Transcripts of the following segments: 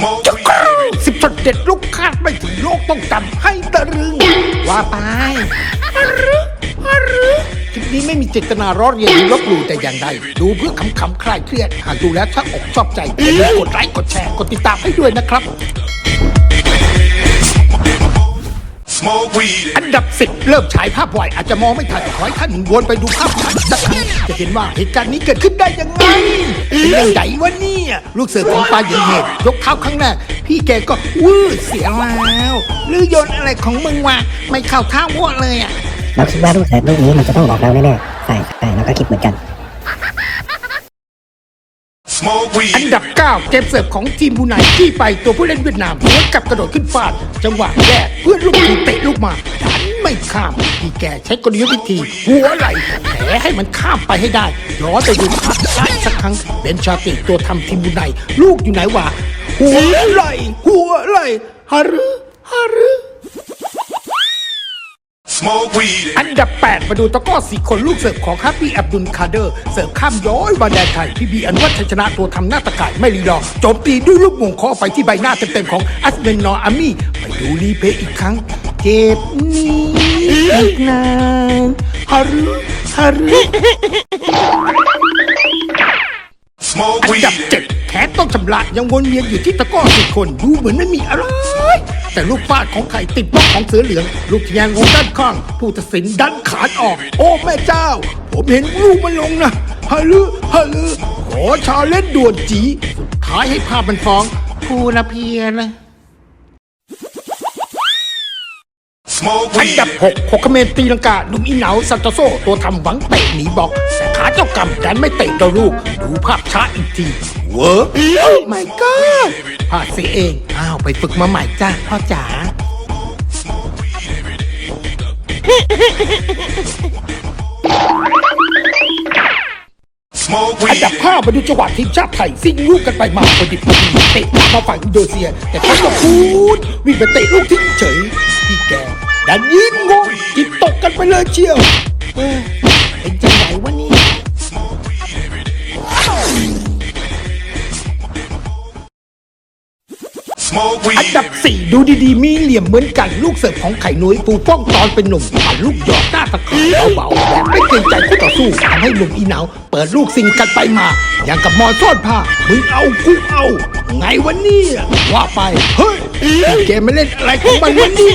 Smoke จะ weed ก้า every สิบช็อตเด็ดลูกคาดไม่ถึงโลกต้องจำให้ตะลึง ว่าไปอะรึอะรึคลิปนี้ไม่มีเจตนาร้อเรียนหรือลบหลู่แต่อย่างใด ดูเพื่อขำๆคลายเครียด หากดูแล้วชอบอกชอบใจอย่าลืมกดไลค์กดแชร์กดติดตามให้ด้วยนะครับ Smoke weed อันดับสิบเริ่มฉายภาพไวอยอาจจะมองไม่ทันขอให้ท่านวนไปดูภาพชัดสักครั้งจะเห็นว่าเหตุการณ์นี้เกิดขึ้นได้ยังไงเป็นยังไงวะเนี่ยลูกเสือของปลาเย็นเหตุยกเท้าครั้งแรกพี่แกก็วืดเสียแล้วหรือโยนอะไรของมึงวะไม่เข้าท่าวัวเลยอะเราคิดว่าลูกเสือลูกนี้มันจะต้องบอกเราแน่ๆใช่ใช่เราก็คิดเหมือนกัน อันดับ 9 เกมเสิร์ฟของทีมบูไนที่ไปตัวผู้เล่นเวียดนามหัวกลับกระโดดขึ้นฟาด จังหวะแรกเพื่อนลูกทีมเตะลูกมาดันไม่ข้ามพี่แกใช้กลยุทธ์วิธี หัวไหลแผลให้มันข้ามไปให้ได้ย้อนไปดูภาพช้าอีกสักครั้งเบนชาติตัวทำทีมบูไนลูกอยู่ไหนวะหัวไหลหัวไหลฮารึฮารึ Smoke weed อันดับ 8 มาดูตะกร้อสี่คนลูกเสิร์ฟของฮับบี้อับดุลคาเดอร์เสิร์ฟข้ามย้อยมาแดนไทยพี่บีอนุวัฒน์ชัยชนะตัวทำหน้าตะกายไม่รีรอโจมตีด้วยลูกโมงเคอไปที่ใบหน้าเต็มๆของอัสเบนนออามี่ไปดูรีเพลย์อีกครั้ง เจ็บนี้อีกนานฮารุฮารุ Smoke อัน weed ดับเจ็ดแขน ต้องชำระยังวนเวียนอยู่ที่ตะกร้อสี่คนดูเหมือนไม่มีอะไร แต่ลูกฟาดของไข่ติดบล็อกของเสือเหลือง ลูกแยางของด้านข้าง ผู้ตัดสินดันขาดออก โอ้แม่เจ้า ผมเห็นลูกมันลงนะฮัลือฮาลือขอชาเล่นด่วนจีสุดท้ายให้ภาพมันฟ้องผู้ละเพียนะ อัน weed ดับ6โคคเมนตีลังกาดุมอีเหนาซันโตโซตัวทำหวังเตะหนีบล็อกแต่ขาเจ้ากรรมดันไม่เตะตัวลูก ดูภาพช้าอีกทีเวอร์โอ้ my god พลาดเสียเอง อ้าว ไปฝึกมาใหม่จ้าพ่อจ๋า Smoke อันดับ weed 5มาดูจังหวะทีมชาติไทยซิ่งลูกกันไปมาพอดิบพอดีเตะมาฝั่งอินโดนีเซีย แต่เขาก็พูดวิ่งไปเตะลูกทิ้งเฉยพี่แก ดันยืนงงจิตตกกันไปเลยเชียวเออเป็นจังไหนวะนี่อันดับ 4 ดูดีๆ มีเหลี่ยมเหมือนกันลูกเสิร์ฟของไข่นุ้ยปูป้องตอนเป็นหนุ่มผ่านลูกหยอกหน้าตะขาเบาๆแบบไม่เกรงใจคู่ต่อสู้ทำให้หนุ่มอีเหนาเปิดลูกซิงกันไปมา อย่างกับมอซ่อนผ้ามึงเอากูเอา ไงวะเนี่ว่าไป เฮ้ยนี่แกมาเล่นอะไรของมันวะนี่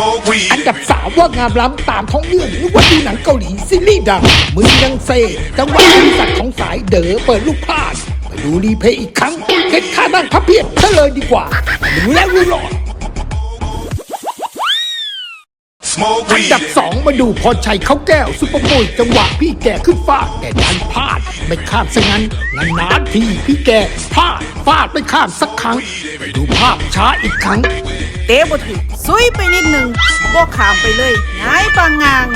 อัน weed ดับสามว่างามล้ำตามท้องเรื่องนึกว่าดูหนังเกาหลีซีรีส์ดังมึงยังเซจังหวะบริษัทของสายเด๋อเปิดลูกพลาดไปดูรีเพลย์อีกครั้งเก็ตท่านั่งพับเพียบซะเลยดีกว่าดูแล้วรู้หลอด Smoke อัน weed ดับสองมาดูพรชัยเขาแก้วซุปเปอร์ปุยจังหวะพี่แกขึ้นฟาดแต่ดันพลาด ไม่ข้ามซะงั้นนานๆทีพี่แกพลาดฟาดไม่ข้ามสักครั้งไปดูภาพช้าอีกครั้ง เตะบ่ถึกซุยไปนิดหนึ่งบ่ขามไปเลยหงายปางงาง